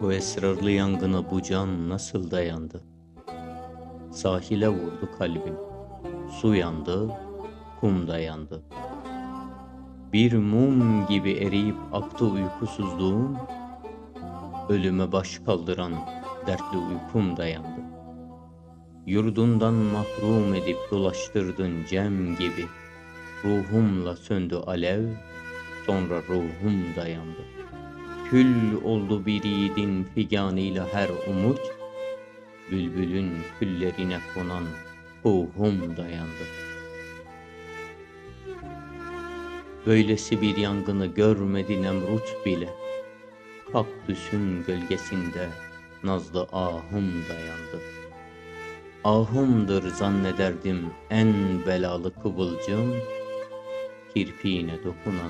Bu esrarlı yangına bu can nasıl dayandı? Sahile vurdu kalbim. Su yandı, kum da yandı. Bir mum gibi eriyip aktı uykusuzluğum. Ölüme baş kaldıran dertli uykum dayandı. Yurdundan mahrum edip dolaştırdın cem gibi. Ruhumla söndü alev, sonra ruhum dayandı. Kül oldu bir yiğidin figanıyla her umut, Bülbülün küllerine konan ruhum dayandı. Böylesi bir yangını görmedi Nemrut bile, Kaktüsün gölgesinde nazlı ahım dayandı. Ahımdır zannederdim en belalı kıvılcım, Kirpiğine dokunan